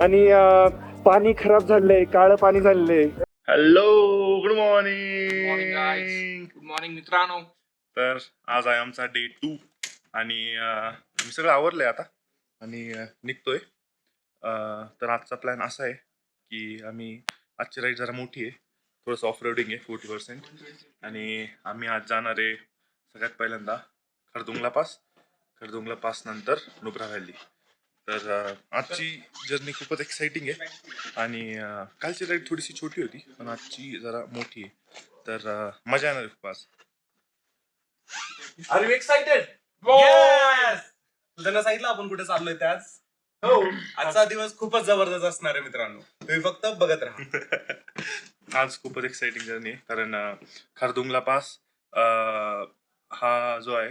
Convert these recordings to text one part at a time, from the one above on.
आणि अं, पाणी खराब झालंय काळं पाणी झालेलं hello good morning good morning मित्रांनो. तर आज आहे आमचा डे टू आणि अं, मी सगळं आवरलंय आता. आणि अं, निघतोय. अं, तर आजचा प्लॅन असा आहे की आम्ही आजची राईड जरा मोठी आहे. थोडंसं ऑफ रोडिंग आहे फोर्टी पर्सेंट आणि आम्ही आज जाणार आहे सगळ्यात पहिल्यांदा खरदुंगला पास. खरदुंगला पास नंतर नुब्रा व्हॅली. तर आजची जर्नी खूपच एक्साइटिंग आहे. आणि कालची राईड थोडीशी छोटी होती पण आजची जरा मोठी आहे. तर मजा येणार आहे खूप आज. Are you excited! त्यांना सांगितलं आपण कुठे चाललोय ते आज. हो. आजचा दिवस खूपच जबरदस्त असणार आहे मित्रांनो. तुम्ही फक्त बघत राहा. आज खूपच एक्साइटिंग जर्नी आहे. कारण खरदुंगला पास अं, हा जो आहे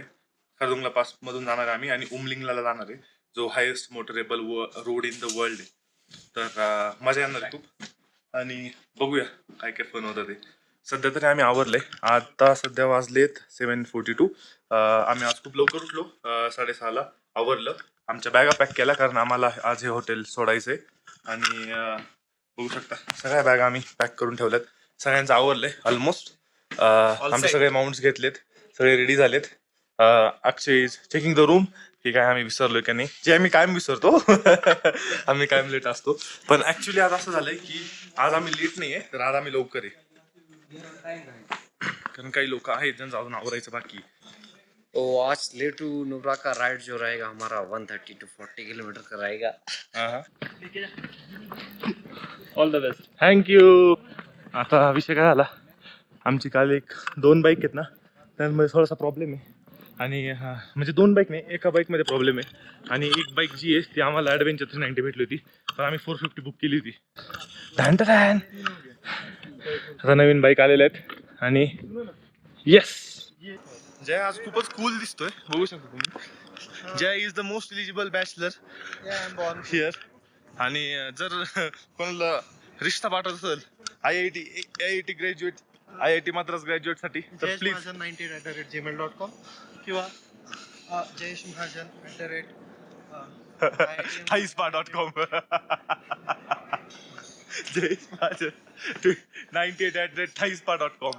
खरदुंगला पास मधून जाणार आहे आम्ही आणि उमलिंगला जाणार आहे. जो highest motorable road in the world आहे. तर मजा येणार आहे खूप. आणि बघूया काय काय फन होतं ते. सध्या तरी आम्ही आवरलंय. आता सध्या वाजलेत सेवन फोर्टी टू आम्ही आज खूप लवकर उठलो. साडेसहाला आवरलं. आमच्या बॅगा पॅक केल्या कारण आम्हाला आज हे हॉटेल सोडायचंय. आणि अं, बघू शकता सगळ्या बॅग आम्ही पॅक करून ठेवल्यात. सगळ्यांचं आवरलंय ऑलमोस्ट आमचे. सगळे माउंट्स घेतलेत. सगळे रेडी झालेत. Akshay is checking the room हे काय आम्ही विसरलोय का नाही. जे आम्ही कायम विसरतो. आम्ही कायम लेट असतो. पण ऍक्च्युली आज असं झालंय की आज आम्ही लेट नाहीये तर आज आम्ही लवकर आहे. कारण काही लोक आहेत ज्यांचं अजून आवरायचं बाकी आहे. तो आज ले टू नुब्रा का राइड जो रहेगा हमारा 130 टू 40 किलोमीटर का रहेगा. ऑल द बेस्ट थँक्यू आता विषय काय झाला आमची काल एक दोन बाईक आहेत ना त्यामध्ये थोडासा प्रॉब्लेम आहे. आणि हा, म्हणजे दोन बाईक नाही एका बाईकमध्ये प्रॉब्लेम आहे. आणि एक बाईक जी आहे ती आम्हाला ॲडव्हेंचर थ्री नाईन्टी भेटली होती. तर आम्ही फोर फिफ्टी बुक केली होती. ढॅन टॅन. आता नवीन बाईक आलेल्या आहेत. आणि येस जय आज खूपच कूल दिसतोय. बघू शकता तुम्ही. Jay is the most eligible bachelor here आणि जर कोणाला रिश्ता पाठवत असेल I I T I I T graduate I I T Madras ग्रॅज्युएटसाठी तर please ninety at the rate Gmail dot com किंवा अ, Jayesh Mahajan at the rate थाईस्पा dot com Jay माझं ninety eight at rate थाईस्पा डॉट कॉम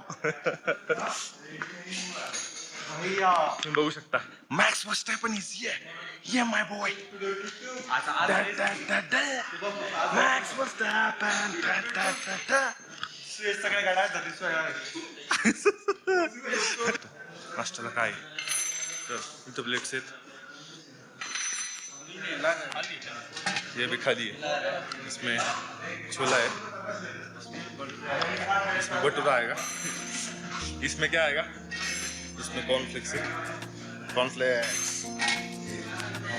तुम्ही बघू शकता. Max must happen is ये ये माय boy max happen सगळ्या गाड्या नाश्त्याला काय? तर इथं प्लेट्स आहेत ये भी खाली है। इसमें छोला है। इसमें भटूरा आएगा। इसमें क्या आएगा? इसमें कॉर्नफ्लेक्स है। कॉर्नफ्लेक्स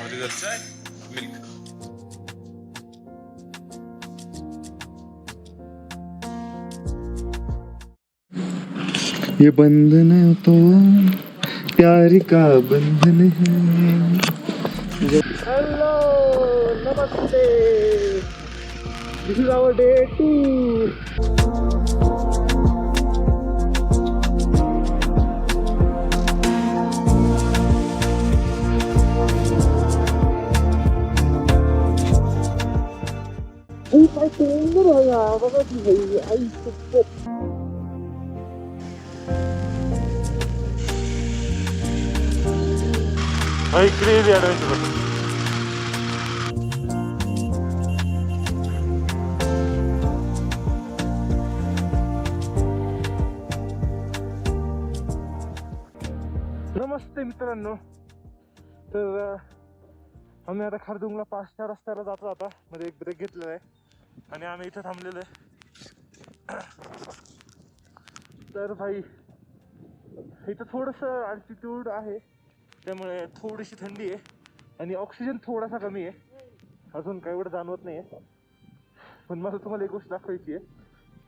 और इधर चाय मिल्क ये बंधन तो प्यार का बंधन है। Hello Namaste. This is our day two Ay, crazy adventure. नमस्ते मित्रांनो. तर आम्ही आता खारदुंगला पाचच्या रस्त्याला जातो आता. मध्ये एक ब्रेक घेतलेला आहे. आणि आम्ही इथं थांबलेलो आहे. तर भाई इथं थोडंसं अल्टिट्यूड आहे. त्यामुळे थोडीशी थंडी आहे. आणि ऑक्सिजन थोडासा कमी आहे. अजून काही एवढं जाणवत नाही आहे पण मला तुम्हाला एक गोष्ट दाखवायची आहे.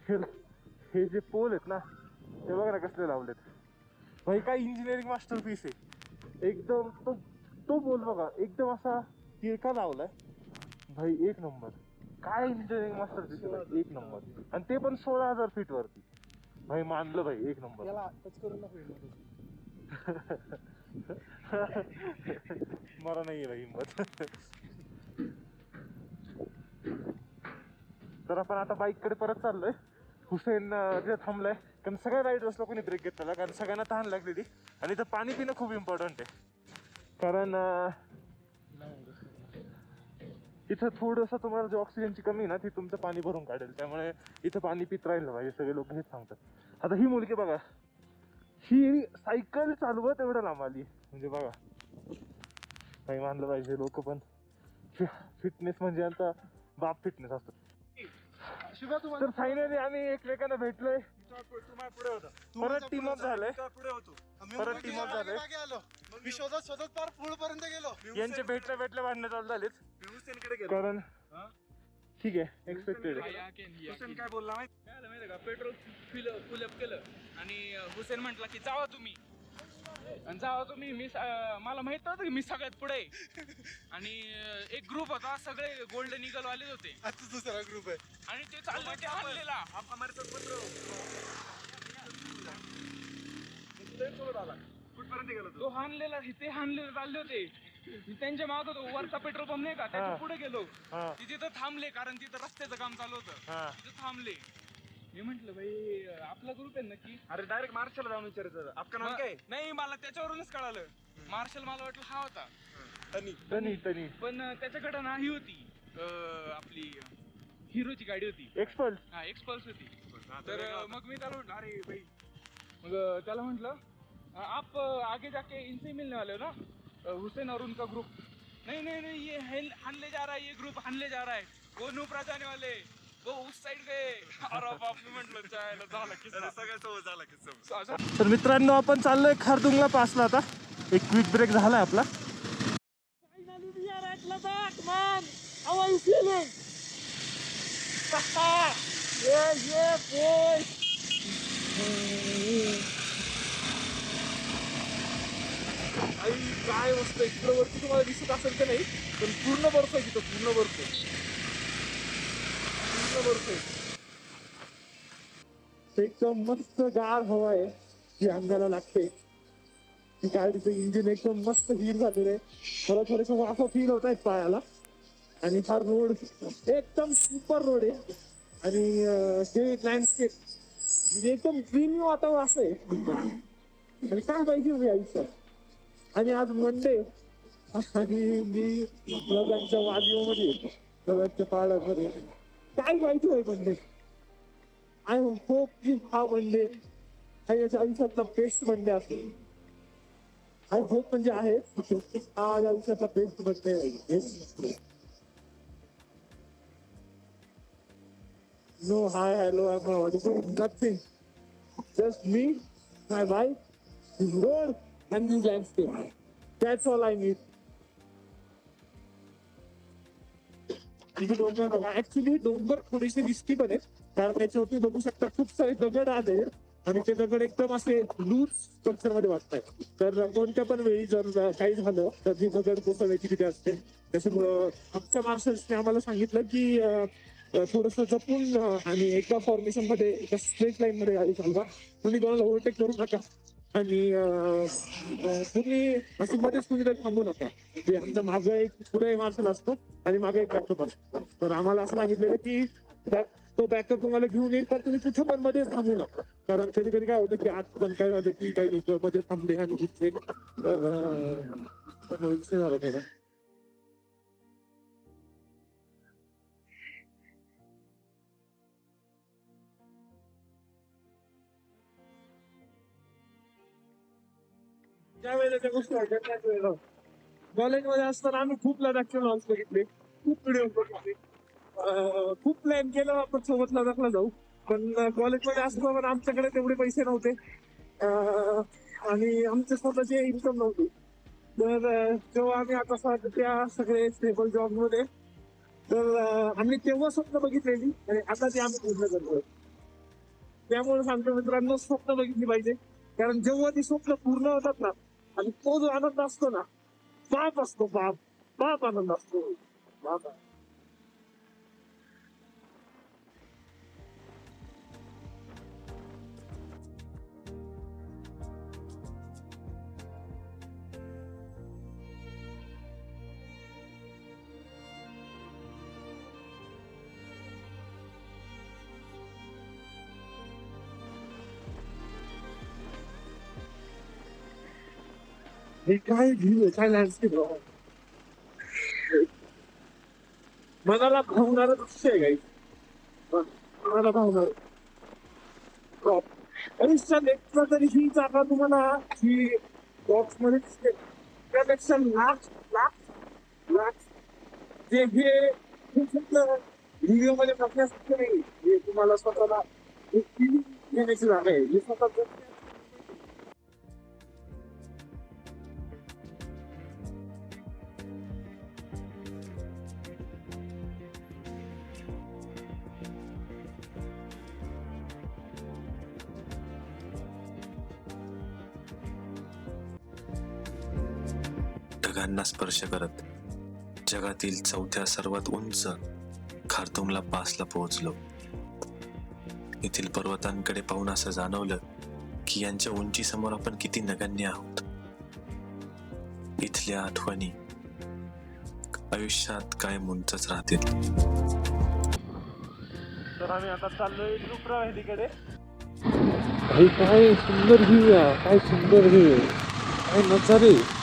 हे- जे पोल आहेत ना ते बघा ना कसले लावलेत. भाई काय इंजिनिअरिंग मास्टर पीस आहे. एकदम तो तो बोल बघा. एकदम असा तिरका लावलाय. भाई एक नंबर. काय इंजिनिअरिंग मास्टर पीस एक नंबर. आणि ते पण सोळा हजार फीट वरती. भाई मानलं भाई एक नंबर. मरा मला नाही आहे हिंमत तर आपण आता बाईककडे परत चाललोय. हुसेन जे तिथे थांबलाय. कारण सगळ्या रायडर्सला कोणी ब्रेक घेतला कारण सगळ्यांना तहान लागलेली आणि इथं पाणी पिणं खूप इम्पॉर्टंट आहे. कारण इथं थोडंसं तुम्हाला जे ऑक्सिजनची कमी आहे ना ती तुमचं पाणी भरून काढेल. त्यामुळे इथं पाणी पित राहिलं पाहिजे. सगळे लोक हेच सांगतात. आता ही मुलगी बघा. ही सायकल चालवत एवढं लांब आली. म्हणजे बघा. काही मानलं पाहिजे लोक पण. फिटनेस म्हणजे आता बाप फिटनेस असतो. तर फायनली आम्ही एकमेकांना भेटलोय. तुम्हाला पुढे होता परत टीम अप झालंय. परत मागे- team up मागे- झाले. मागे आलो मी शोधत शोधत पार पुढ पर्यंत गेलो. यांचे भेटल्या भेटल्या भांडणं चालू गेलो. कारण ठीक आहे एक्सपेक्टेड हुसेन काय बोलला माहिती? का? पेट्रोल फिल फुल अप केलं. आणि हुसेन म्हटला की जावा तुम्ही. आणि जावा तुम्ही मी मला माहीत नव्हतं की मी सगळ्यात पुढे आहे. आणि एक ग्रुप होता सगळे गोल्डन इगल वालेच होते. आता दुसरा ग्रुप आहे. आणि ते चालले होते हल्लेला कुठपर्यंत गेलो तो हानलेला ते हानलेला चालले होते. त्यांच्या माग होतो. वरचा पेट्रोल पंप नाही का? त्याच्या. पुढे गेलो. ते तिथं थांबले कारण तिथं रस्त्याचं काम चालू होतं. हा. तिथं थांबले. मी म्हंटल भाई आपला ग्रुप आहे नक्की? अरे डायरेक्ट मार्शल जाऊन विचारायचं आपका नाम काय? नाही मला त्याच्यावरूनच कळालं. मार्शल मला वाटलं हा होता. तनी तनी तनी. पण अं, त्याच्याकडे ना ही होती. अं, आपली हिरोची गाडी होती. एक्सपल्स हा एक्सपल्स होती. तर अं, मग मी त्याला म्हटलं अरे भाई मग अं, त्याला म्हटलं आप अं, आगे जाके इनसे मिलने वाले हो ना? हुसैन और उनका ग्रुप नहीं नहीं नहीं ये हानले जा रहा है ये ग्रुप हानले जा रहा है. वो नुपरा जाने वाले वो उस साइड गए अरे बाप मी म्हटलं जायला झाला किस्सा. सगळ्यासोबत झाला किस्सा. असं- तर मित्रांनो आपण चाललोय खारदुंगला पासला आता. एक क्विक ब्रेक झालाय आपला. आई काय मस्त इकडं वरती तुम्हाला दिसत असेल की नाही पण पूर्ण बर्फ आहे तिथं पूर्ण बर्फ पूर्ण बर्फ आहे. एकदम मस्त गार हवा आहे जी अंगाला लागते. गाडीचं इंजिन एकदम मस्त हीर झालेलं आहे. मला थोडस असं फील होत आहे पायाला. आणि हा रोड एकदम सुपर रोड आहे. आणि अं, हे लँडस्केप एकदम ग्रीन वातावरण असं आहे. आणि काय पाहिजे आयुष्यात? आणि आज मंडे आणि मी नव्यांच्या वादीमध्ये नव्यांच्या पाडामध्ये काय माहिती आहे मंडे आय होप की हा मंडे हा याच्या आयुष्यातला बेस्ट मंडे असेल आय होप म्हणजे आहे. हा माझ्या आयुष्यातला बेस्ट मंडे आहे no hi hello I nothing just me my wife road and this landscape. That's all I need. आणि डोंगर ऍक्च्युली डोंगर थोडीशी रिस्की पण आहेत कारण त्याच्यावरती बघू शकता खूप सारे दगड आले. आणि ते दगड एकदम असे लूज स्ट्रक्चरमध्ये वाटतात तर कोणत्या पण वेळी जर काही झालं तर ती दगड कोसळण्याची तिथे असते. त्याच्यामुळं आमच्या मार्शल्सने आम्हाला सांगितलं की थोडस जपून आणि एका फॉर्मेशनमध्ये एका स्ट्रेट लाईन मध्ये गाडी चालवा. तुम्ही कोणाला ओव्हरटेक करू नका. आणि तुम्ही असं मध्येच कुणीतरी थांबू नका. म्हणजे आमचं मागं एक पुढे मार्शल असतो आणि मागे एक बॅकअप असतो. तर आम्हाला असं सांगितलेलं की तो बॅकअप तुम्हाला घेऊन येईल तर तुम्ही कुठं पण मध्ये थांबू नका. कारण कधी कधी काय होतं की आज पण काय झालं की काही लोक मध्ये थांबले आणि झालं अं, त्यावेळेला त्या गोष्टी वेळेला कॉलेजमध्ये असताना आम्ही खूप लडाखचे लॉन्च बघितले. खूप व्हिडिओ बघितले. खूप प्लॅन केलं आपण सोबत लडाखला जाऊ. पण कॉलेजमध्ये असताना आमच्याकडे तेवढे पैसे नव्हते. आणि आमचे स्वतःचे इन्कम नव्हते. तर जेव्हा आम्ही आता सध्या सगळे स्टेबल जॉबमध्ये तर आम्ही तेव्हा स्वप्न बघितलेली आणि आता ते आम्ही पूर्ण करतोय. त्यामुळे सांगतो मित्रांनो स्वप्न बघितली पाहिजे. कारण जेव्हा ती स्वप्न पूर्ण होतात ना आणि तो जो आनंद असतो ना बाप असतो बाप बाप आनंद असतो बाबा हे काय व्ह्यू आहे? काय मनाला भावणारं दृश्य आहे काही मनाला भावणार. आयुष्यात एकदा तरी ही जागा तुम्हाला. ही बॉक्समध्ये दिसते त्यापेक्षा लाख लाख लाख जे हे फक्त व्हिडिओमध्ये बघण्यासारखं नाही. हे तुम्हाला स्वतःला एक feeling देण्याची जागा आहे. हे स्वतः ढगांना स्पर्श करत जगातील चौथ्या सर्वात उंच खार्तुमला पासला पोहोचलो. येथील पर्वतांकडे पाहून असं जाणवलं की यांच्या उंचीसमोर आपण किती नगण्य आहोत. इथल्या आठवणी आयुष्यात कायम उंचच राहतील. तर आम्ही आता चाललोय अरे काय सुंदर व्ह्यू आहे काय सुंदर व्ह्यू आहे. काय नजारे.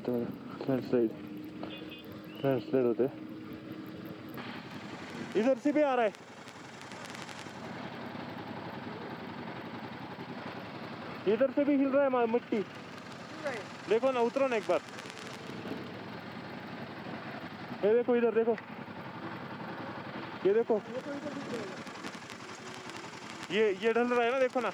होतं लँडस्लाइड होते इधर से भी आ रहा है इधर से भी हिल रहा है मिट्टी देखो ना, उतरो ना एक बार। ये देखो इधर, देखो। ये देखो। ये ये ढल रहा है ना, देखो ना।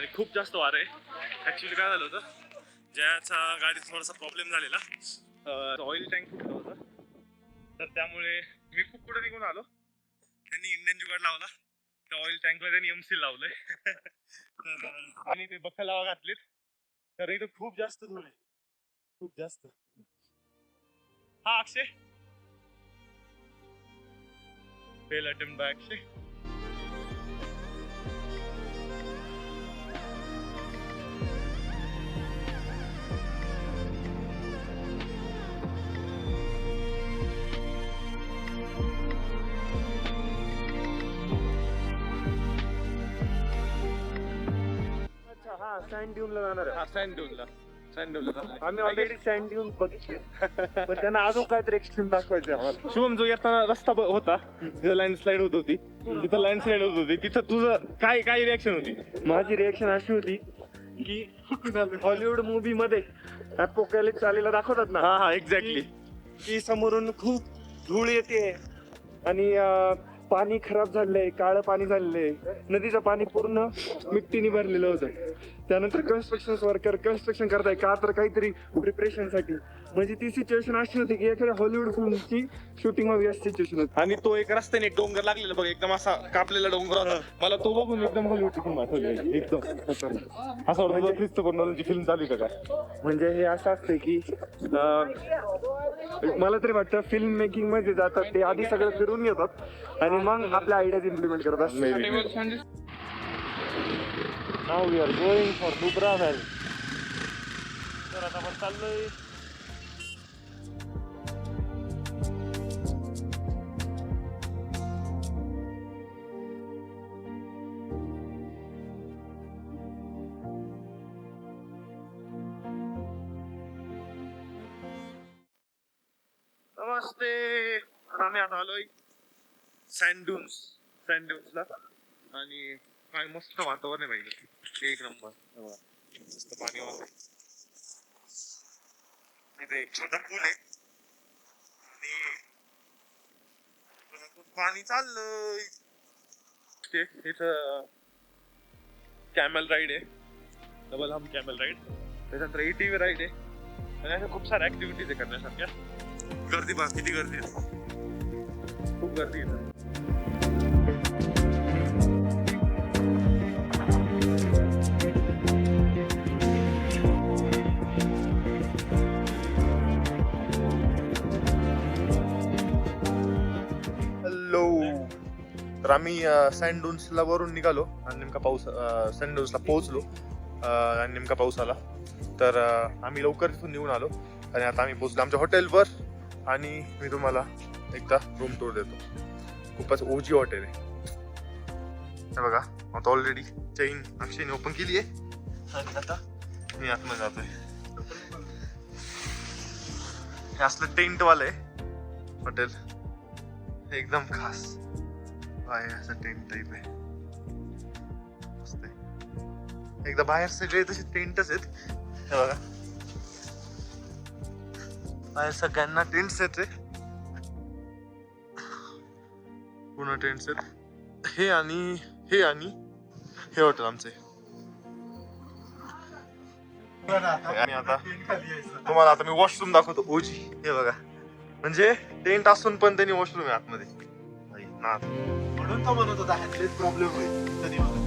आणि खूप जास्त वार आहे. ॲक्च्युली काय झालं होतं? ज्याचा गाडीत थोडासा प्रॉब्लेम झालेला. ऑइल टँक फुटलं होतं. तर त्यामुळे मी खूप पुढे निघून आलो. त्यांनी इंडियन जुगाड लावला. त्या ऑइल टँकला त्यांनी एम सी लावलंय. तर आणि ते बखलावा घातलेत. तर इथं खूप जास्त धूळ आहे. खूप जास्त. हा Akshay. Fail attempt by Akshay. हा सँड ड्यूनला जाणार आहे. सँड ड्यूनला सँड ड्यूनला आम्ही ऑलरेडी सँड ड्यून बघितले. पण त्यांना अजून काहीतरी एक्स्ट्रीम दाखवायचं आम्हाला. शुभम जो येताना रस्ता ब- होता तिथं लँडस्लाईड होत होती. तिथं लँडस्लाईड होत होती. तिथं तुझं काय काय रिॲक्शन होती? माझी रिएक्शन अशी होती की हॉलिवूड मूवी मध्ये अपोकॅलिप्स आलेला दाखवतात ना? हा हा एक्झॅक्टली की समोरून खूप धूळ येते आणि अं, पाणी खराब झालंय काळं पाणी झालेलंय नदीचं पाणी पूर्ण मिट्टीने भरलेलं होतं. त्यानंतर कन्स्ट्रक्शन वर्कर कन्स्ट्रक्शन करताय का तर काहीतरी प्रिपरेशनसाठी. म्हणजे ती सिच्युएशन अशी होती की एखाद्या हॉलिवूड फिल्मची शूटिंग अशी सिच्युएशन होती. आणि तो एक रस्त्याने एक डोंगर लागलेला बघ एकदम असा कापलेला डोंगर होता. मला तो बघून एकदम हॉलिवूडची फिल्म आठवली एकदम. असं वाटतं ख्रिस्तोफर नॉलची फिल्म चालू आहे का काय? म्हणजे हे असं असतं की अं, मला तरी वाटतं फिल्म मेकिंगमध्ये जातात ते आधी सगळं फिरून येतात आणि मग आपल्या आयडियाज इम्प्लिमेंट करत Now we are going for Dubravel. Τώρα τα παρτάλλει. Namaste. आम्ही आता आलोय सँडून्स सँडून्सला आणि काय मस्त वातावरण आहे पाहिजे एक नंबर. मस्त पाणी इथे एक छोटा पूल आहे. आणि पाणी चाललंय. ते इथं कॅमल राईड आहे. डबल हम कॅमल राईड त्याच्यानंतर ई एटीव्ही राईड आहे. आणि अशा खूप साऱ्या ऍक्टिव्हिटीज आहे करण्यासारख्या. गर्दी बघा किती गर्दी आहे. खूप गर्दी आहे. तर आम्ही सँडून्सला वरून निघालो आणि नेमका पाऊस सँडून्सला पोहोचलो आणि नेमका पाऊस आला. तर आम्ही लवकर तिथून निघून आलो आणि आता आम्ही पोहोचलो आमच्या हॉटेलवर आणि मी तुम्हाला एकदा रूम टूर देतो. खूपच ओजी हॉटेल आहे. हे बघा आता ऑलरेडी चेन अक्षयने ओपन केली आहे. आणि आता मी आतमध्ये जातोय. हे असलं टेंटवालं आहे. हॉटेल. एकदम खास. आहे असं टेंट टाईप आहे. मस्त आहे. एकदा बाहेर सगळे तसे टेंटच आहेत. हे बघा. बाहेर सगळ्यांना टेंट्स आहेत रे. पूर्ण टेंट्स आहेत. हे आणि हे आणि हे हॉटेल आमचे. आणि आता तुम्हाला आता मी वॉशरूम दाखवतो. ओजी हे बघा. म्हणजे टेंट असून पण त्यांनी वॉशरूम आहे आतमध्ये. आई, नाद. म्हणून तो म्हणत होता ह्यातलेच प्रॉब्लेम होईल कधी मला